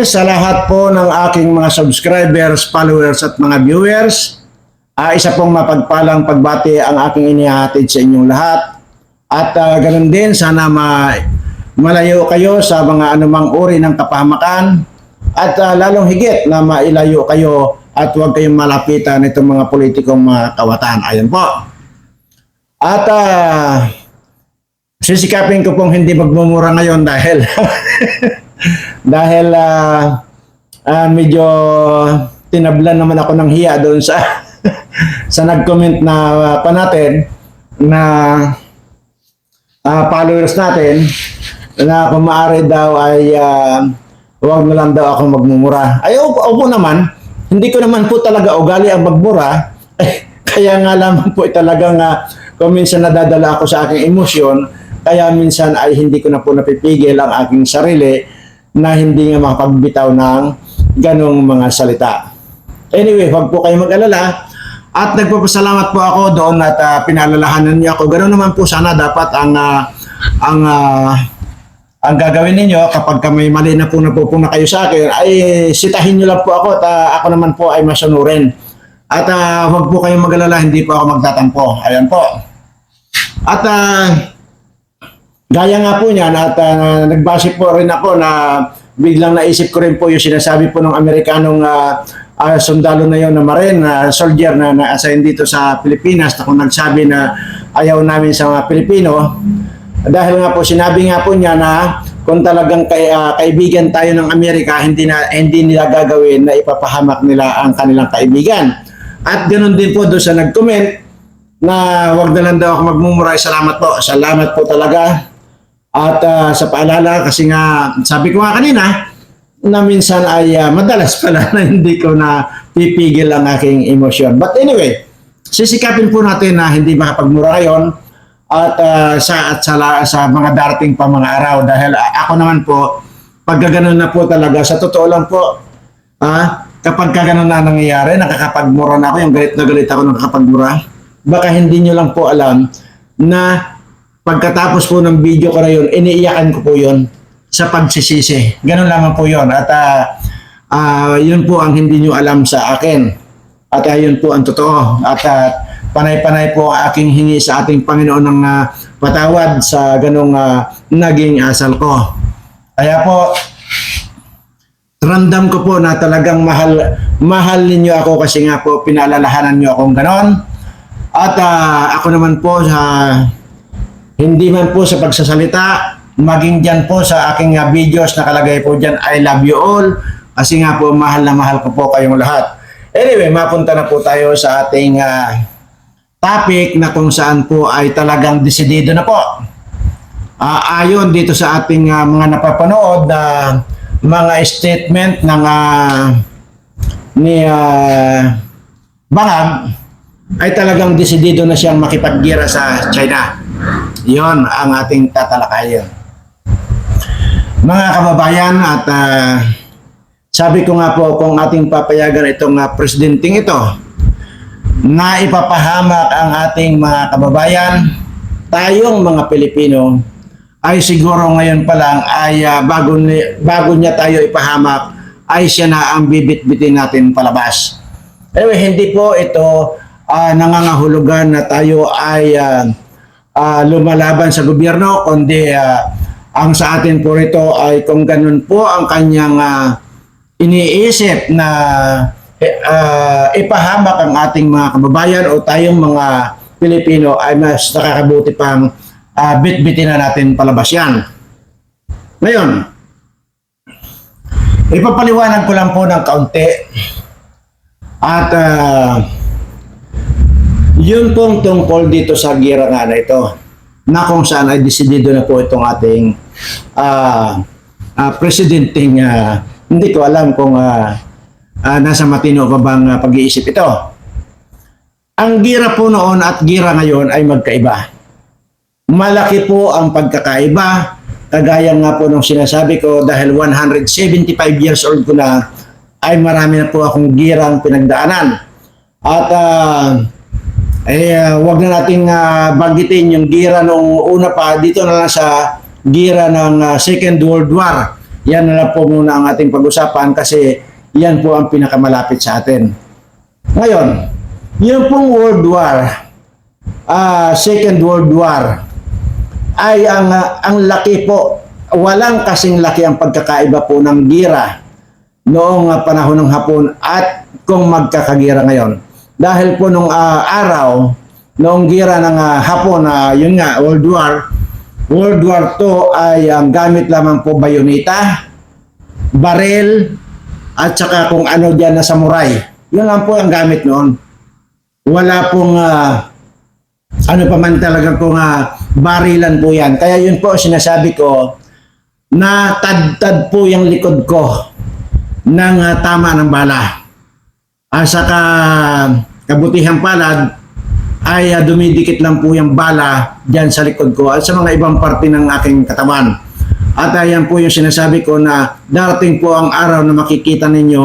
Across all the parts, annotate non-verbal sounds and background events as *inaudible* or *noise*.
Sa lahat po ng aking mga subscribers, followers at mga viewers, ah, isa pong mapagpalang pagbati ang aking inihatid sa inyong lahat. At ah, ganun din, sana ma malayo kayo sa mga anumang uri ng kapahamakan at ah, lalong higit na mailayo kayo at huwag kayong malapitan itong mga politikong mga kawatan. Ayan po. At ah, sisikapin ko pong hindi magmumura ngayon dahil *laughs* dahil ah, ah, medyo tinablan naman ako ng hiya doon sa *laughs* sa nag-comment na uh, pa natin na ah, followers natin na kung maaari daw ay ah, huwag na lang daw akong magmumura. Ay, opo, opo naman. Hindi ko naman po talaga ugali ang magmura. *laughs* kaya nga lamang po talagang uh, kung minsan nadadala ako sa aking emosyon, kaya minsan ay hindi ko na po napipigil ang aking sarili na hindi nga makapagbitaw ng ganong mga salita. Anyway, huwag po kayo mag-alala. At nagpapasalamat po ako doon at ah, pinalalahanan niyo ako. Ganoon naman po sana dapat ang ah, ang ah, ang gagawin ninyo kapag ka may mali na po napupuna kayo sa akin ay sitahin niyo lang po ako at ah, ako naman po ay masunurin. At ah, huwag po kayong mag-alala, hindi po ako magtatampo. Ayan po. At ah, Gaya nga po niyan at ah, nagbase po rin ako na biglang naisip ko rin po yung sinasabi po ng Amerikanong ah, ah, sundalo na yon na marin, na soldier na na-assign dito sa Pilipinas na kung nagsabi na ayaw namin sa mga Pilipino. Dahil nga po sinabi nga po niya na kung talagang kay, ah, kaibigan tayo ng Amerika, hindi na hindi nila gagawin na ipapahamak nila ang kanilang kaibigan. At ganoon din po doon sa nag-comment na wag na lang daw ako magmumuray. Salamat po. Salamat po talaga. At ah, sa paalala, kasi nga, sabi ko nga kanina, na minsan ay ah, madalas *laughs* pala na hindi ko na pipigil ang aking emosyon. But anyway, sisikapin po natin na hindi makapagmura ngayon at ah, sa, at sa, sa mga darating pa mga araw dahil ah, ako naman po, pag gano'n na po talaga, sa totoo lang po, ah, kapag ka ganun na nangyayari, nakakapagmura na ako, yung galit na galit ako nakakapagmura, baka hindi nyo lang po alam na pagkatapos po ng video ko na yun, iniiyakan ko po yun sa pagsisisi. Ganun lamang po yun. At ah, ah, yun po ang hindi nyo alam sa akin. At yun po ang totoo. At ah, panay-panay po ang aking hingi sa ating Panginoon ng ah, patawad sa ganong ah, naging asal ko. Kaya po, ramdam ko po na talagang mahal mahal ninyo ako kasi nga po pinaalalahanan niyo akong ganon. At ah, ako naman po sa hindi man po sa pagsasalita, maging dyan po sa aking videos nakalagay po dyan, I love you all. Kasi nga po, mahal na mahal ko po kayong lahat. Anyway, mapunta na po tayo sa ating ah, topic na kung saan po ay talagang desidido na po. Ah, ayon dito sa ating ah, mga napapanood na mga statement ng ah, ni ah, Bangag ay talagang desidido na siyang makipaggira sa China. Yon ang ating tatalakayin. Mga kababayan at ah, sabi ko nga po kung ating papayagan itong uh, presidenting ito na ipapahamak ang ating mga kababayan, tayong mga Pilipino ay siguro ngayon pa lang ay ah, bago, ni- bago niya tayo ipahamak ay siya na ang bibit-bitin natin palabas. Anyway, hindi po ito ah, nangangahulugan na tayo ay ah, ah, lumalaban sa gobyerno, kundi ah, ang sa atin po rito ay kung ganun po ang kanyang ah, iniisip na ah, ipahamak ang ating mga kababayan o tayong mga Pilipino ay mas nakakabuti pang ah, bit-bitin na natin palabas yan. Ngayon, ipapaliwanag ko lang po ng kaunti at ah, yun pong tungkol dito sa gira nga na ito na kung saan ay desidido na po itong ating ah ah, presidenting ah, hindi ko alam kung ah, ah, nasa matino pa bang ah, pag-iisip ito. Ang gira po noon at gira ngayon ay magkaiba. Malaki po ang pagkakaiba. Kagaya nga po nung sinasabi ko dahil 175 years old ko na ay marami na po akong girang pinagdaanan. At ah, eh, ah, wag na nating ah, banggitin yung gira nung una pa dito na lang sa gira ng ah, Second World War. yan na lang po muna ang ating pag-usapan kasi yan po ang pinakamalapit sa atin. Ngayon, yung pong World War, ah, Second World War, ay ang, ah, ang laki po, walang kasing laki ang pagkakaiba po ng gira noong ah, panahon ng Hapon at kung magkakagira ngayon. Dahil po nung ah, araw, noong gira ng ah, Hapon, na yun nga, World War, World War II ay ang gamit lamang po bayoneta, barel, at saka kung ano dyan na samurai. Yun lang po ang gamit noon. Wala pong ah, ano pa man talaga kung ah, barilan po yan. Kaya yun po sinasabi ko na tad-tad po yung likod ko ng ah, tama ng bala. At saka kabutihang palad ay ah, dumidikit lang po yung bala dyan sa likod ko at sa mga ibang parte ng aking katawan. At ayan po yung sinasabi ko na darating po ang araw na makikita ninyo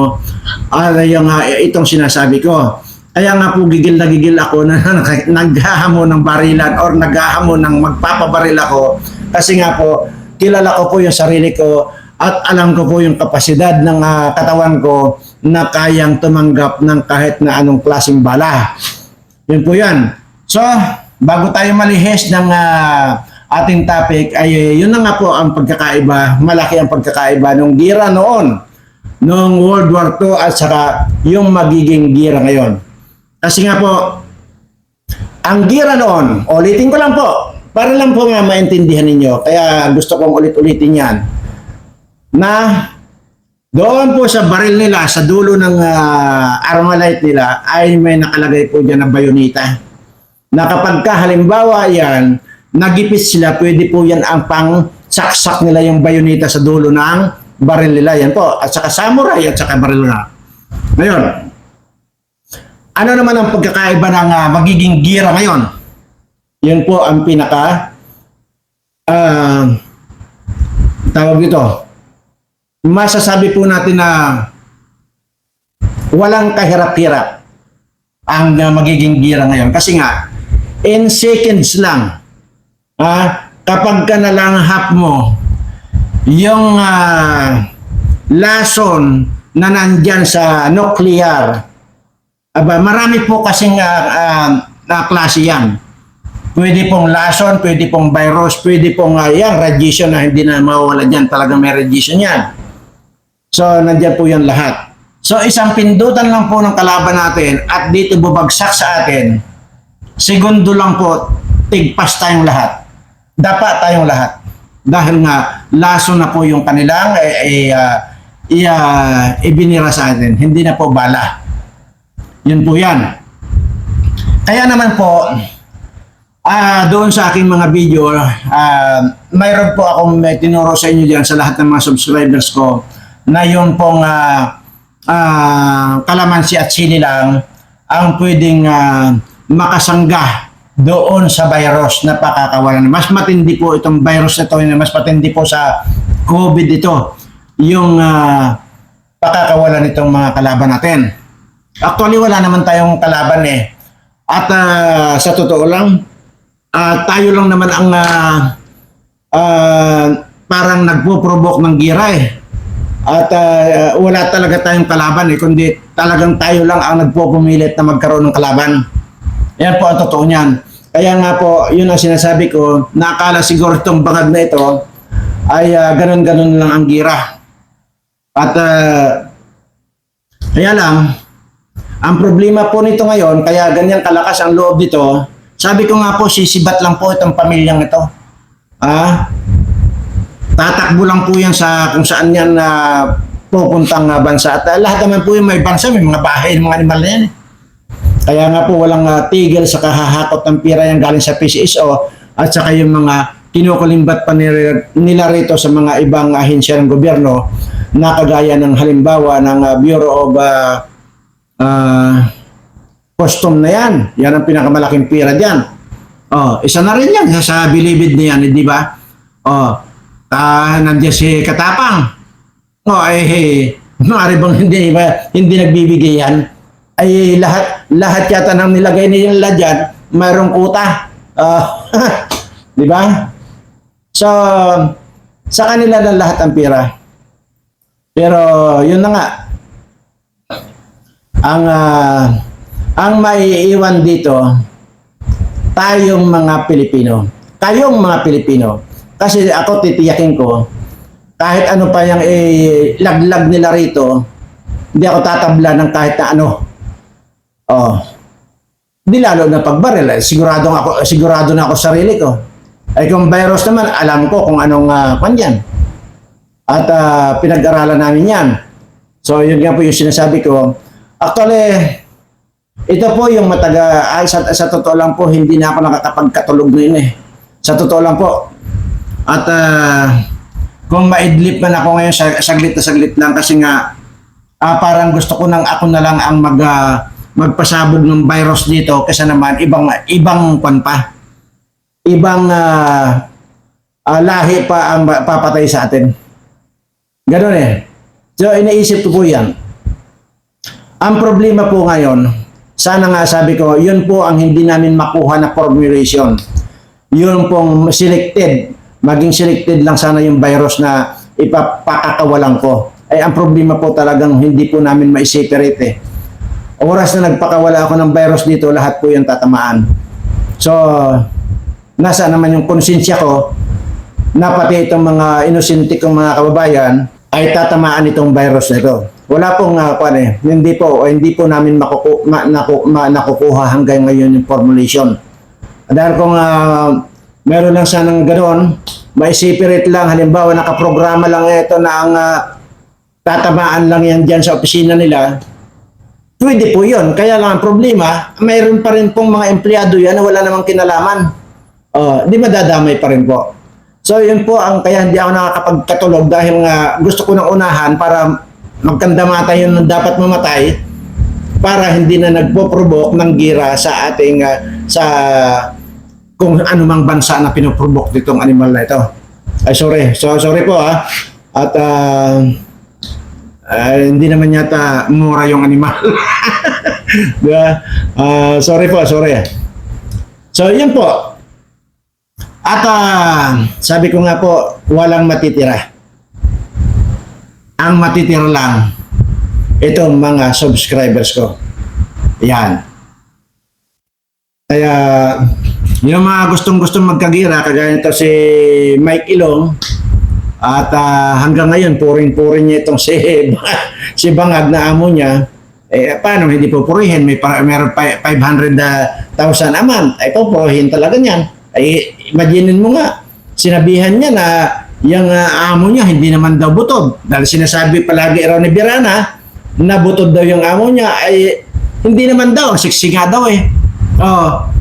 ay yung, ah, itong sinasabi ko. Kaya nga po gigil na gigil ako na *laughs* naghahamon ng barilan or naghahamon ng magpapabaril ako kasi nga po kilala ko po yung sarili ko at alam ko po yung kapasidad ng ah, katawan ko na kayang tumanggap ng kahit na anong klaseng bala. Yun po yan. So, bago tayo malihis ng ah, ating topic, ay yun na nga po ang pagkakaiba, malaki ang pagkakaiba nung gira noon, noong World War II at saka yung magiging gira ngayon. Kasi nga po, ang gira noon, ulitin ko lang po, para lang po nga maintindihan ninyo, kaya gusto kong ulit-ulitin yan, na doon po sa baril nila, sa dulo ng ah, Armalite nila, ay may nakalagay po dyan na bayonita. Na kapag ka halimbawa yan, nagipit sila, pwede po yan ang pang saksak nila yung bayonita sa dulo ng baril nila. Yan po. At saka samurai at saka baril na. Ngayon, ano naman ang pagkakaiba ng ah, magiging gira ngayon? Yun po ang pinaka ah, tawag dito. Masasabi po natin na walang kahirap-hirap ang ah, magiging gira ngayon. Kasi nga, in seconds lang, ah, kapag ka nalanghap mo, yung ah, lason na nandyan sa nuclear, aba, marami po kasing ah, ah, na klase yan. Pwede pong lason, pwede pong virus, pwede pong uh, yan, radiation na hindi na mawawala dyan. Talagang may radiation yan. So, nandyan po yan lahat. So, isang pindutan lang po ng kalaban natin at dito bubagsak sa atin, segundo lang po, tigpas tayong lahat. Dapa tayong lahat. Dahil nga, laso na po yung kanilang eh, eh, ah, i- ibinira sa atin. Hindi na po bala. Yun po yan. Kaya naman po, ah doon sa aking mga video, ah mayroon po akong may tinuro sa inyo diyan sa lahat ng mga subscribers ko na yun pong ah, ah, kalamansi at sili lang ang pwedeng ah, makasangga doon sa virus na pakakawalan. Mas matindi po itong virus na ito, mas matindi po sa COVID ito, yung ah, pakakawalan nitong mga kalaban natin. Actually, wala naman tayong kalaban eh. At ah, sa totoo lang, ah, tayo lang naman ang ah, ah, parang nagpo-provoke ng gira eh. At ah, wala talaga tayong kalaban eh, kundi talagang tayo lang ang nagpo-pumilit na magkaroon ng kalaban. Yan po ang totoo niyan. Kaya nga po, yun ang sinasabi ko, nakala siguro itong bangag na ito ay ah, ganun-ganun lang ang gira. At ah, kaya lang, ang problema po nito ngayon, kaya ganyan kalakas ang loob nito, sabi ko nga po, sisibat lang po itong pamilyang ito. Ah, tatakbo lang po yan sa kung saan yan na pupuntang ah, bansa. At ah, lahat naman po yung may bansa, may mga bahay, mga animal na yan. eh. Kaya nga po walang ah, tigil sa kahahakot ng pira yung galing sa PCSO at saka yung mga kinukulimbat pa nila, nila rito sa mga ibang ahensya ng gobyerno na kagaya ng halimbawa ng ah, Bureau of ah, ah, Custom na yan. Yan ang pinakamalaking pira diyan. Oh, isa na rin yan sa bilibid na yan, di ba? Oh, ah, nandiyan si Katapang. Oh, eh, eh maaari bang hindi ba hindi nagbibigay yan? Ay lahat lahat yata ng nilagay nila diyan, mayroong kuta. Ah, *laughs* di ba? So, sa kanila na lahat ang pira. Pero yun na nga. Ang ah, ang maiiwan dito tayong mga Pilipino. Tayong mga Pilipino. Kasi ako titiyakin ko kahit ano pa yung eh, laglag nila rito, hindi ako tatabla ng kahit na ano. Oh. Hindi lalo na pagbaril. eh. Sigurado ako, sigurado na ako sa sarili ko. Ay kung virus naman, alam ko kung anong uh, yan. At ah, pinag-aralan namin yan. So yun nga po yung sinasabi ko. Actually, ito po yung mataga, ay, sa, sa totoo lang po, hindi na ako nakakapagkatulog ngayon eh. Sa totoo lang po. At ah, kung maidlip man ako ngayon, sa, saglit na saglit lang kasi nga ah, parang gusto ko nang ako na lang ang mag, ah, magpasabog ng virus dito kasi naman ibang ibang kwan pa. Ibang ah, ah, lahi pa ang papatay sa atin. Ganun eh. So iniisip ko po yan. Ang problema po ngayon, sana nga sabi ko, yun po ang hindi namin makuha na formulation. Yun pong selected, maging selected lang sana yung virus na ipapakakawalan ko. Ay ang problema po talagang hindi po namin ma-separate eh. Oras na nagpakawala ako ng virus dito, lahat po yung tatamaan. So, nasa naman yung konsensya ko na pati itong mga inosente kong mga kababayan ay tatamaan itong virus na ito. Wala pong uh, kwan eh. Hindi po, hindi po namin makuku, ma, naku, ma, nakukuha hanggang ngayon yung formulation. Dahil kung uh, meron lang sanang ganoon, may separate lang, halimbawa nakaprograma lang ito na ang ah, tatamaan lang yan dyan sa opisina nila, pwede po yun. Kaya lang ang problema, mayroon pa rin pong mga empleyado yan na wala namang kinalaman. Oh, di madadamay pa rin po. So yun po ang kaya hindi ako nakakapagkatulog dahil nga gusto ko nang unahan para magkandamata yun ng dapat mamatay para hindi na nagpo-provoke ng gira sa ating ah, sa kung anumang bansa na pinoprovoke nitong animal na ito. Ay sorry. So sorry po ah. At ah, ah, hindi naman yata mura yung animal. *laughs* Di ba? Ah, sorry po, sorry. So yun po. At ah, sabi ko nga po, walang matitira. Ang matitira lang, itong mga subscribers ko. Yan. Kaya, yung mga gustong-gustong magkagira, kagaya nito si Mike Ilong, at ah, hanggang ngayon, puring-puring niya itong si, *laughs* si Bangag na amo niya, eh, paano hindi pupurihin? May para, meron pa 500,000 a month. Ay, pupurihin talaga niyan. Ay, imaginin mo nga, sinabihan niya na yung ah, amo niya hindi naman daw butod. Dahil sinasabi palagi raw ni Birana na butod daw yung amo niya, ay hindi naman daw, siksiga daw eh. Oo.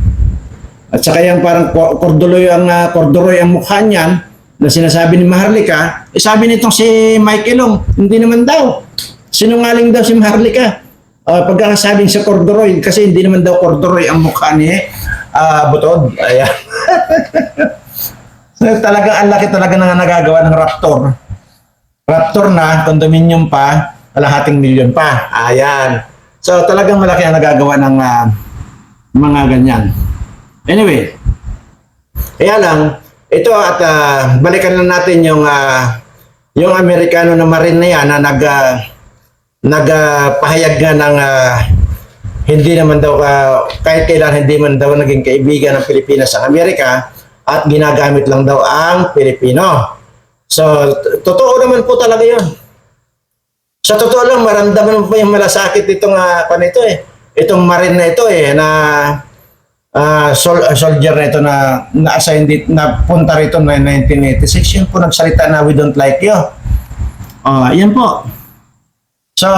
At saka yung parang korduloy ang uh, korduroy ang mukha niyan na sinasabi ni Maharlika, eh, sabi nitong si Mike Ilong, hindi naman daw. Sinungaling daw si Maharlika. Uh, pagkakasabing sa korduroy, kasi hindi naman daw korduroy ang mukha ni ah, Butod. Ayan. *laughs* so, talaga, ang laki talaga na nagagawa ng Raptor. Raptor na, condominium pa, kalahating milyon pa. Ayan. So, talagang malaki ang nagagawa ng ah, mga ganyan. Anyway, kaya lang, ito at ah, balikan lang natin yung ah, yung Amerikano na marine na yan na nag ah, nagpahayag nga ng ah, hindi naman daw ah, kahit kailan hindi man daw naging kaibigan ng Pilipinas ang Amerika at ginagamit lang daw ang Pilipino. So, totoo naman po talaga yun. Sa totoo lang, maramdaman pa yung malasakit itong uh, ito eh. Itong marine na ito eh, na ah, sol- ah, soldier na ito na na-assign dito, na punta rito na 1986. Yun po nagsalita na we don't like you. Ah, yan po. So,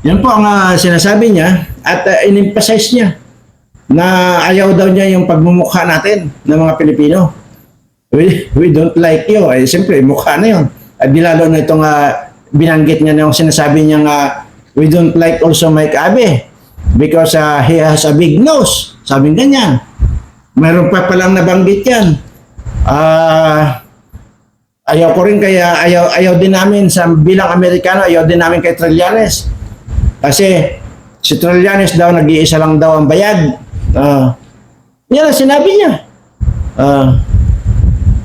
yan po ang ah, sinasabi niya at uh, in-emphasize niya na ayaw daw niya yung pagmumukha natin ng mga Pilipino. We, we don't like you. Eh, siyempre, mukha na yun. At di lalo na itong ah, binanggit niya na yung sinasabi niya nga, we don't like also Mike Abe because ah, he has a big nose. Sabi ganyan. Meron pa palang nabanggit yan. Ah, ayaw ko rin kaya ayaw ayaw din namin sa bilang Amerikano, ayaw din namin kay Trillanes. Kasi si Trillanes daw nag-iisa lang daw ang bayad. Ah. yan ang sinabi niya. Ah,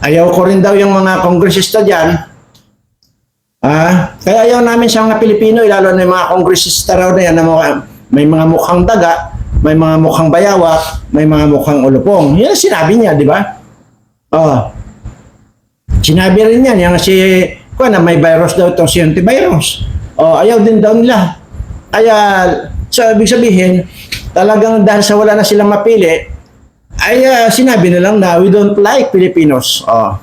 ayaw ko rin daw yung mga kongresista diyan. Ah, kaya ayaw namin sa mga Pilipino, lalo na yung mga kongresista raw na yan, na mukha- may mga mukhang daga, may mga mukhang bayawak, may mga mukhang ulupong. Yan ang sinabi niya, di ba? Oh. Sinabi rin yan, yung si, kung na may virus daw itong si antivirus. Oh, ayaw din daw nila. Kaya, so ibig sabihin, talagang dahil sa wala na silang mapili, ay ah, sinabi na lang na we don't like Filipinos. Oh.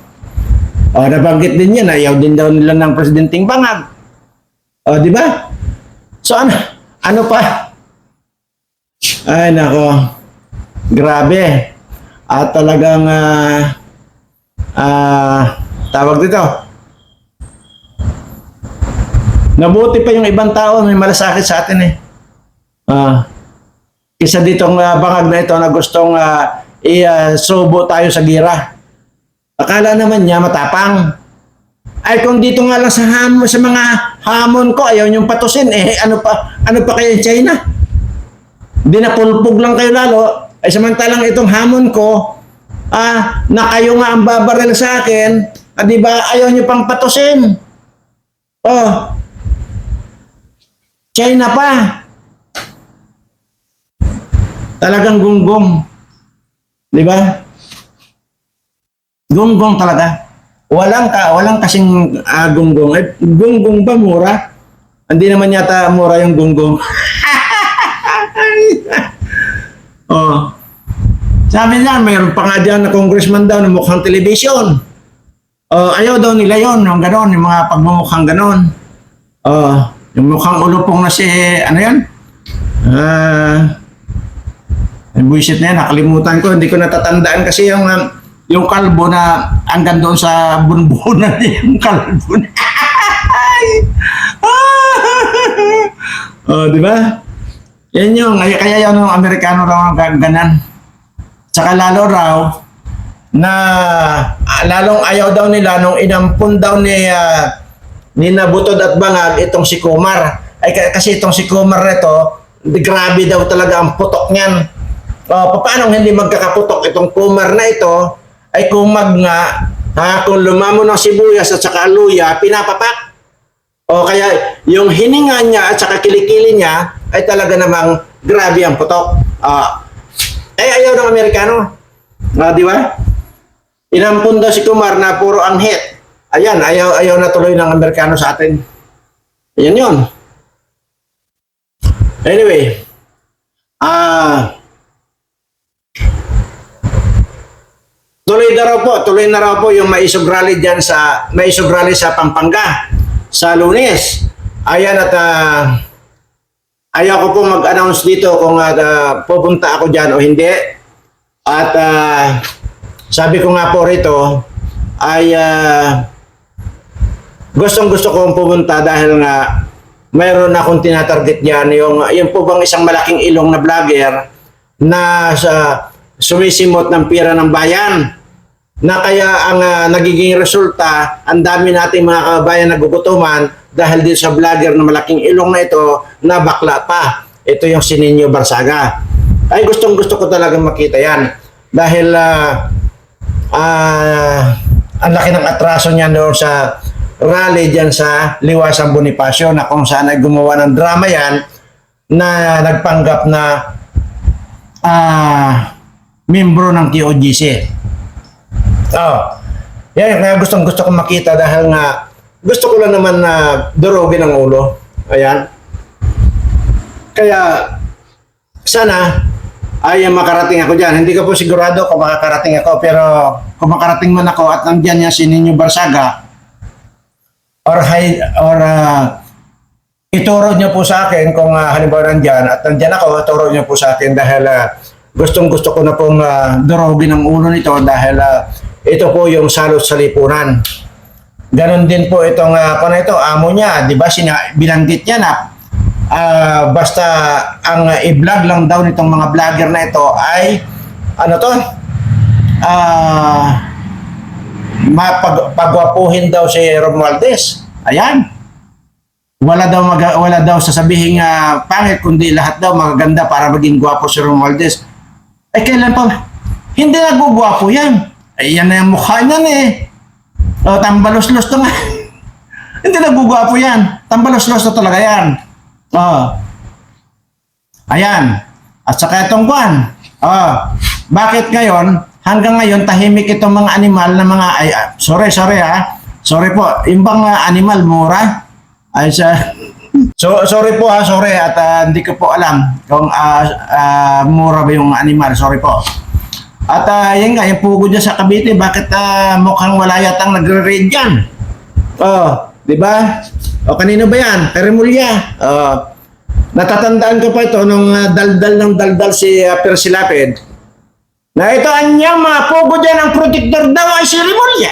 Oh, nabanggit din yan, ayaw din daw nila ng presidenteng bangag. Oh, di ba? So ano, ano pa? Ay, nako. Grabe. At talagang ah ah tawag dito. Nabuti pa yung ibang tao, may malasakit sa atin eh. Ah. Kisa ditong ah, bangag na ito na gustong uh, i-subo tayo sa gira. Akala naman niya matapang. Ay kung dito nga lang sa hamon sa mga hamon ko ayaw niyong patusin eh ano pa ano pa kaya China? Di napulpog lang kayo lalo. Ay samantalang itong hamon ko ah na kayo nga ang babaril sa akin, ah, di ba ayaw niyo pang patusin? Oh. China pa. Talagang gunggong. Di ba? Gunggong talaga. Walang ka, walang kasing ah, gunggong. Eh, gunggong ba mura? Hindi naman yata mura yung gunggong. *laughs* oh. Sabi niya, mayroon pa nga dyan na congressman daw na mukhang television. Oh, ayaw daw nila yon yung ganon, yung mga pagmumukhang ganon. Oh, yung mukhang ulupong na si, ano yan? Ah, yung buwisit na yan, nakalimutan ko, hindi ko natatandaan kasi yung um, yung kalbo na hanggang doon sa bunbunan *laughs* yung kalbo na. *laughs* *laughs* oh, di ba? Yan yung, kaya, kaya yan yung Amerikano raw ang ganan. Tsaka lalo raw, na ah, lalong ayaw daw nila nung inampun daw ni ah, ni Nabutod at Bangag itong si Kumar. Ay kasi itong si Kumar nito, grabe daw talaga ang putok niyan. Oh, paano hindi magkakaputok itong Kumar na ito? Ay kumag nga, ha, kung lumamo ng sibuyas at saka luya, pinapapak. O kaya yung hininga niya at saka kilikili niya ay talaga namang grabe ang putok. Ah, ay ayaw ng Amerikano. Ah, di ba? Inampun daw si Kumar na puro anghit. Ayan, ayaw, ayaw na tuloy ng Amerikano sa atin. Ayan yun. Anyway, ah, tuloy na raw po, tuloy na raw po yung maisog rally dyan sa, maisog rally sa Pampanga sa lunes. Ayan at ah, ayaw ko po mag-announce dito kung ah, pupunta ako dyan o hindi. At ah, sabi ko nga po rito ay ah, gustong gusto kong pumunta dahil nga mayroon akong tinatarget diyan yung yung po bang isang malaking ilong na vlogger na sa sumisimot ng pira ng bayan na kaya ang ah, nagiging resulta ang dami nating mga kababayan nagugutuman dahil din sa vlogger na malaking ilong na ito na bakla pa. Ito yung si Ninyo Barsaga. Ay gustong gusto ko talaga makita yan. Dahil ah, ah ang laki ng atraso niya doon sa rally diyan sa Liwasang Bonifacio na kung saan ay gumawa ng drama yan na nagpanggap na ah membro ng TOGC. Oh. Yan, kaya gustong gusto ko makita dahil nga gusto ko lang naman na durugin ang ulo. Ayan. Kaya sana ay makarating ako dyan. Hindi ko po sigurado kung makakarating ako pero kung makarating man ako at nandyan yan si Ninyo Barsaga or hi, or ah, ituro niyo po sa akin kung ah, halimbawa nandyan at nandyan ako, ituro niyo po sa akin dahil ah, gustong gusto ko na pong uh, durugin ang ulo nito dahil ah, ito po yung salot sa lipunan. Ganon din po itong uh, paano ito, amo niya, di ba? Sina, binanggit niya na ah, basta ang uh, i-vlog lang daw nitong mga vlogger na ito ay ano to? Ah mapag daw si Romualdez. Ayan. Wala daw mag, wala daw sasabihin nga pangit kundi lahat daw magaganda para maging gwapo si Romualdez. Eh kailan pa? Hindi nagugwapo yan. Ay yan na yung mukha niyan eh. O tambalos-los to nga. *laughs* Hindi nagugwapo yan. Tambalos-los na talaga yan. Oh. Ayan. At saka itong kwan. Oh. Bakit ngayon, hanggang ngayon, tahimik itong mga animal na mga, ay, ah, sorry, sorry ha. Sorry po. Yung ah, animal, mura? Ay, sa, *laughs* so, sorry po ha, sorry. At ah, hindi ko po alam kung ah, ah, mura ba yung animal. Sorry po. At uh, yan nga, yung pugo dyan sa Cavite, bakit ah, mukhang wala yatang nagre-raid dyan? Oh, di ba? O kanino ba yan? Perimulya. Oh, natatandaan ko pa ito nung ah, daldal ng daldal si uh, Persilapid. Na ito anyang mga pugo dyan ang protector daw ay si Rimulya.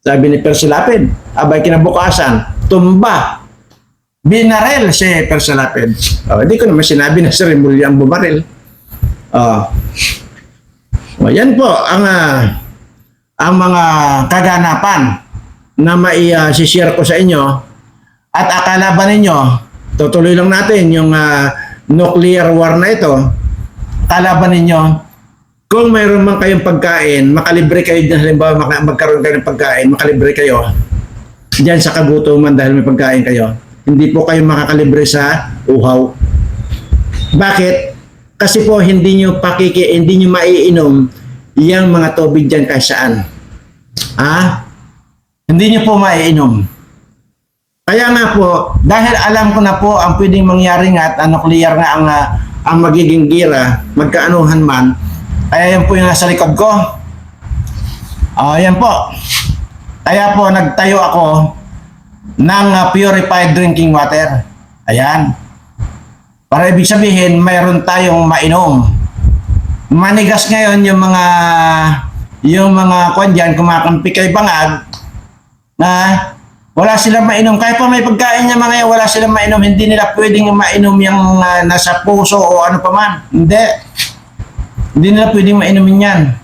Sabi ni Persilapid, abay kinabukasan, tumba. Binarel si Persilapid. Oh, hindi ko naman sinabi na si Rimulya ang bumaril. Oh. O, yan po ang ah, ang mga kaganapan na mai-share ko sa inyo. At akala ba ninyo tutuloy lang natin yung ah, nuclear war na ito. Akala ba ninyo kung mayroon man kayong pagkain makalibre kayo dyan. Halimbawa maka- magkaroon kayo ng pagkain makalibre kayo dyan sa kagutuman dahil may pagkain kayo. Hindi po kayo makakalibre sa uhaw. Bakit? Kasi po hindi nyo pakiki, hindi nyo maiinom yung mga tubig dyan kahit saan. Ah? Hindi nyo po maiinom. Kaya nga po, dahil alam ko na po ang pwedeng mangyari nga at ano clear nga ang, ah, ang magiging gira, magkaanuhan man, kaya yan po yung nasa likod ko. Ah, yan po. Kaya po nagtayo ako ng ah, purified drinking water. Ayan. Para ibig sabihin, mayroon tayong mainom. Manigas ngayon yung mga yung mga kwan dyan, kumakampi kay bangag na wala silang mainom. Kahit pa may pagkain niya mga yan, wala silang mainom. Hindi nila pwedeng mainom yung ah, nasa puso o ano pa man. Hindi. Hindi nila pwedeng mainom yan.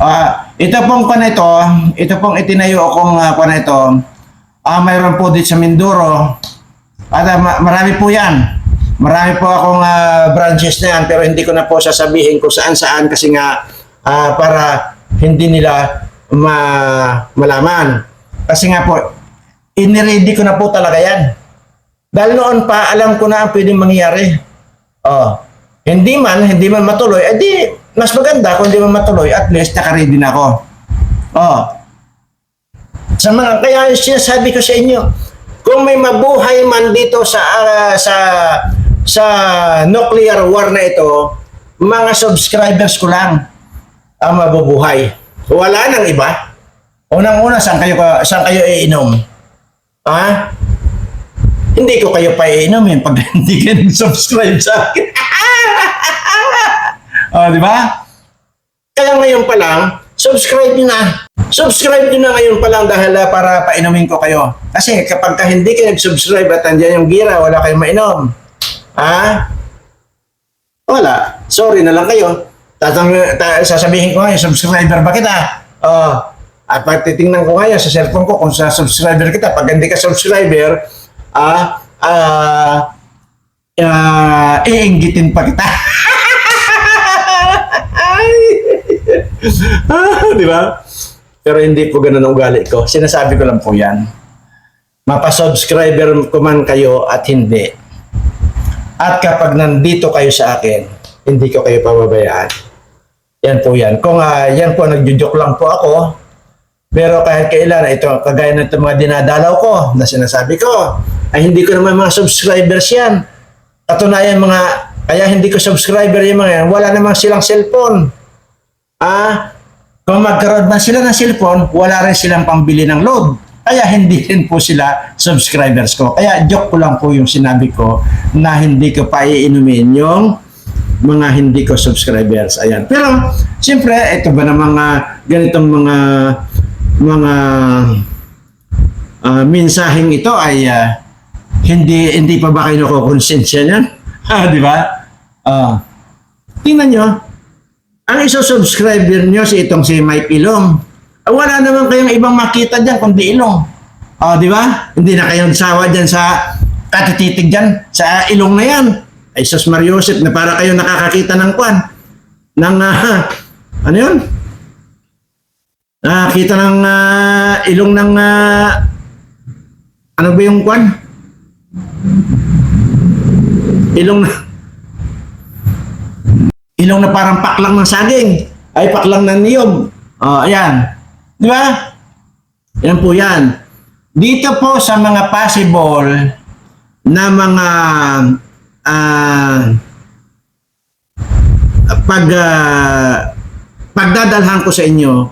Ah, ito pong kwan ito, ito pong itinayo akong uh, kwan ito, ah, mayroon po dito sa Mindoro. At ma- marami po yan. Marami po akong ah, branches na yan pero hindi ko na po sasabihin kung saan saan kasi nga ah, para hindi nila ma malaman. Kasi nga po, iniready ko na po talaga yan. Dahil noon pa, alam ko na ang pwedeng mangyari. Oh, hindi man, hindi man matuloy, edi mas maganda kung hindi man matuloy, at least naka-ready na ako. Oh, sa mga kaya sinasabi ko sa inyo, kung may mabuhay man dito sa ah, sa sa nuclear war na ito, mga subscribers ko lang ang mabubuhay. Wala nang iba. Unang-una, saan kayo, ka- saan kayo iinom? Ha? Hindi ko kayo pa iinumin pag *laughs* hindi kayo subscribe sa akin. *laughs* oh, di ba? Kaya ngayon pa lang, subscribe nyo na. Subscribe nyo na ngayon pa lang dahil ah, para painumin ko kayo. Kasi kapag ka hindi kayo nag-subscribe at andyan yung gira, wala kayong mainom. Ha? Wala. Sorry na lang kayo. Tatang, ta, sasabihin ko ngayon, subscriber ba kita? Oh. At pag titingnan ko ngayon sa cellphone ko kung sa subscriber kita, pag hindi ka subscriber, ah, ah, ah, iinggitin pa kita. *laughs* Ah, Di ba? Pero hindi po ganun ang ugali ko. Sinasabi ko lang po yan. Mapasubscriber ko man kayo at hindi. At kapag nandito kayo sa akin, hindi ko kayo pababayaan. Yan po yan. Kung ah, yan po, nagjujoke lang po ako, pero kahit kailan, ito, kagaya ng mga dinadalaw ko na sinasabi ko, ay hindi ko naman mga subscribers yan. Katunayan mga, kaya hindi ko subscriber yung mga yan, wala namang silang cellphone. Ah, kung magkaroon na sila ng cellphone, wala rin silang pambili ng load. Kaya hindi rin po sila subscribers ko. Kaya joke ko lang po yung sinabi ko na hindi ko pa iinumin yung mga hindi ko subscribers. Ayan. Pero, siyempre, ito ba na mga ganitong mga mga ah, mensaheng ito ay ah, hindi hindi pa ba kayo nakukonsensya niyan? Ha, *laughs* di ba? Ah. tingnan nyo, ang iso-subscriber nyo si itong si Mike Ilong. Ah, wala naman kayong ibang makita dyan kundi Ilong. O, di ba? Hindi na kayo nagsawa dyan sa katititig dyan, sa Ilong na yan. Ay, sus Mariosep, na para kayo nakakakita ng kwan. Ng, ah, *laughs* ano yun? Nakakita ng ah, ilong ng ah, ano ba yung kwan? Ilong na, *laughs* ilong na parang paklang ng saging. Ay, paklang ng niyog. Oh, ayan. Di ba? Yan po yan. Dito po sa mga possible na mga ah pag ah, pagdadalhan ko sa inyo,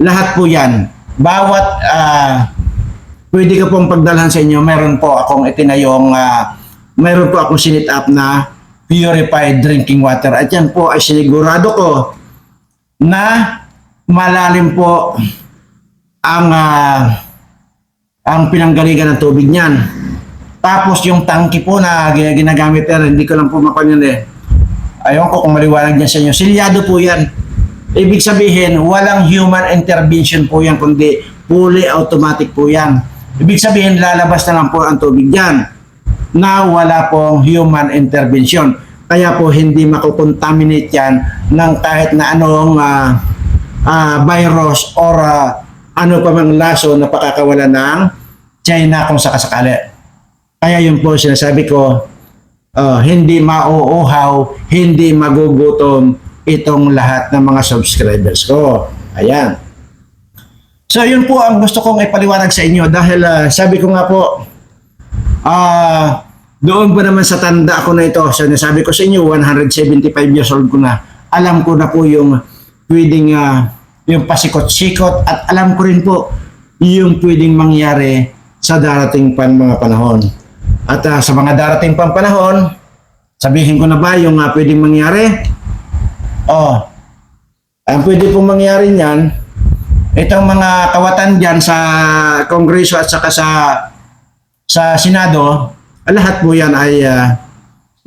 lahat po yan. Bawat ah, pwede ko pong pagdalhan sa inyo, meron po akong itinayong, ah, meron po akong sinit up na purified drinking water. At yan po ay sinigurado ko na malalim po ang ah, ang pinanggalingan ng tubig niyan. Tapos yung tangki po na gina- ginagamit pero hindi ko lang po mapanyan eh. Ayaw ko kung maliwanag niya sa inyo. Silyado po yan. Ibig sabihin, walang human intervention po yan, kundi fully automatic po yan. Ibig sabihin, lalabas na lang po ang tubig dyan na wala pong human intervention. Kaya po hindi makukontaminate yan ng kahit na anong ah, ah, virus or ah, ano pa mang laso na pakakawala ng China kung sakasakali. Kaya yun po sinasabi ko, uh, hindi mauuhaw, hindi magugutom itong lahat ng mga subscribers ko. Ayan. So yun po ang gusto kong ipaliwanag sa inyo dahil ah, sabi ko nga po, ah doon pa naman sa tanda ko na ito, so nasabi ko sa inyo, 175 years old ko na, alam ko na po yung pwedeng ah, yung pasikot-sikot at alam ko rin po yung pwedeng mangyari sa darating pan mga panahon. At ah, sa mga darating pang panahon, sabihin ko na ba yung ah, pwedeng mangyari? Oh, ang pwede pong mangyari niyan, itong mga kawatan diyan sa Kongreso at saka sa sa Senado, lahat po yan ay uh,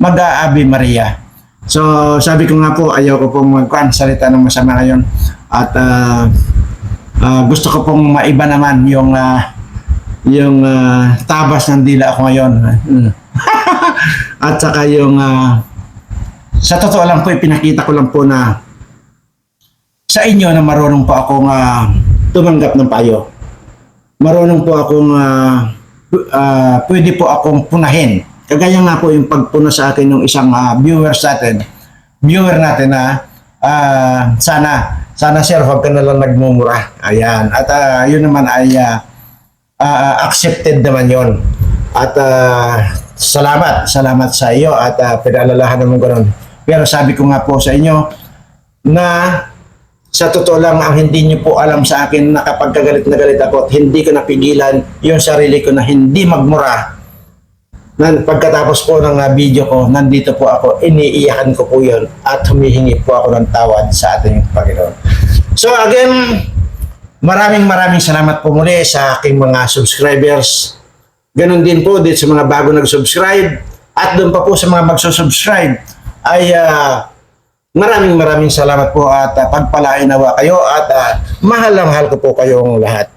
mag-aabi Maria. So, sabi ko nga po, ayaw ko pong magkuhan, salita ng masama ngayon. At ah, ah, gusto ko pong maiba naman yung ah, yung ah, tabas ng dila ko ngayon. *laughs* At saka yung ah, sa totoo lang po, ipinakita ko lang po na sa inyo na marunong po akong ah, tumanggap ng payo. Marunong po akong pu- ah, pwede po akong punahin. Kagaya nga po yung pagpuna sa akin ng isang ah, viewers natin. Viewer natin na ah, sana sana sir huwag ka na lang nagmumura. Ayan. At ah, yun naman ay ah, ah, accepted naman yon. At ah, salamat, salamat sa iyo at uh, pinaalalahan naman ko. Pero sabi ko nga po sa inyo na sa totoo lang ang hindi niyo po alam sa akin na kapag kagalit na galit ako at hindi ko napigilan yung sarili ko na hindi magmura. Na pagkatapos po ng ah, video ko, nandito po ako, iniiyakan ko po yun at humihingi po ako ng tawad sa ating Panginoon. So again, maraming maraming salamat po muli sa aking mga subscribers. Ganon din po dito sa mga bago nag-subscribe at doon pa po sa mga magsusubscribe ay ah, maraming maraming salamat po at uh, pagpalain nawa kayo at ah, mahal na mahal ko po kayong lahat.